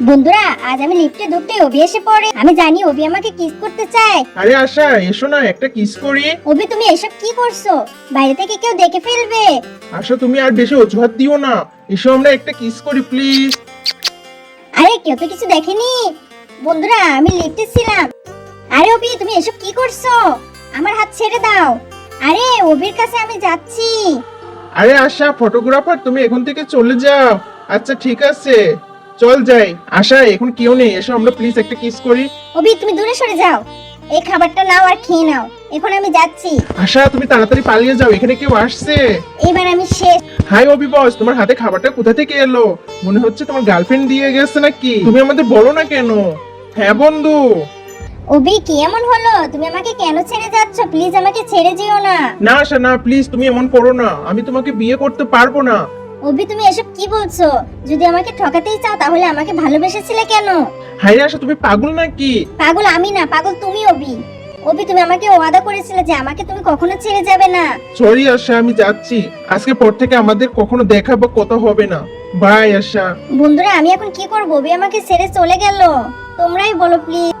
বন্ধুরা আজ আমি লিফটে ঢুকতে অভি এসে পড়ে। আমি জানি অভি আমাকে কিস করতে চায়। আরে আশা এসো না একটা কিস করি। অভি তুমি এসব কি করছ? বাইরে থেকে কেউ দেখে ফেলবে। আশা তুমি আর বেশি অজুহাত দিও না। এসো আমরা একটা কিস করি প্লিজ আরে কেউ তো কিছু দেখেনি। বন্ধুরা আমি লিফটে ছিলাম। আরে অভি তুমি এসব কি করছ? আমার হাত ছেড়ে দাও। আরে অভির কাছে আমি যাচ্ছি। আরে আশা ফটোগ্রাফার তুমি এখন থেকে চলে যাও। আচ্ছা ঠিক আছে। চল যাই। আশা এখন কেউ নেই। এসো আমরা প্লিজ একটা কিস করি। অভি তুমি দূরে সরে যাও। এই খাবারটা নাও আর খেয়ে নাও। এখন আমি যাচ্ছি। আশা তুমি তাড়াতাড়ি পালিয়ে যাও। এখানে কেউ আসছে। এবার আমি শেষ। হাই অভি বস তোমার হাতে খাবারটা কোথা থেকে এলো? মনে হচ্ছে তোমার গার্লফ্রেন্ড দিয়ে গেছে নাকি? তুমি আমাদের বলো না কেন? হ্যাঁ বন্ধু। অভি কি এমন হলো? তুমি আমাকে কেন ছেড়ে যাচ্ছ? প্লিজ আমাকে ছেড়ে যেও না। না আশা না প্লিজ তুমি এমন করো না। আমি তোমাকে বিয়ে করতে পারব না। অভি তুমি এসব কি বলছো? যদি আমাকে ঠকাতেই চাও তাহলে আমাকে ভালোবেসেছিলে কেন? হাই আশা তুমি পাগল নাকি? পাগল আমি না পাগল তুমি অভি। অভি তুমি আমাকে ওয়াদা করেছিলে যে আমাকে তুমি কখনো ছেড়ে যাবে না। সরি আশা আমি যাচ্ছি। আজকে পর থেকে আমাদের কখনো দেখা বা কথা হবে না। বাই আশা। বন্ধুরা আমি এখন কি করব? অভি আমাকে ছেড়ে চলে গেল। তোমরাই বলো প্লিজ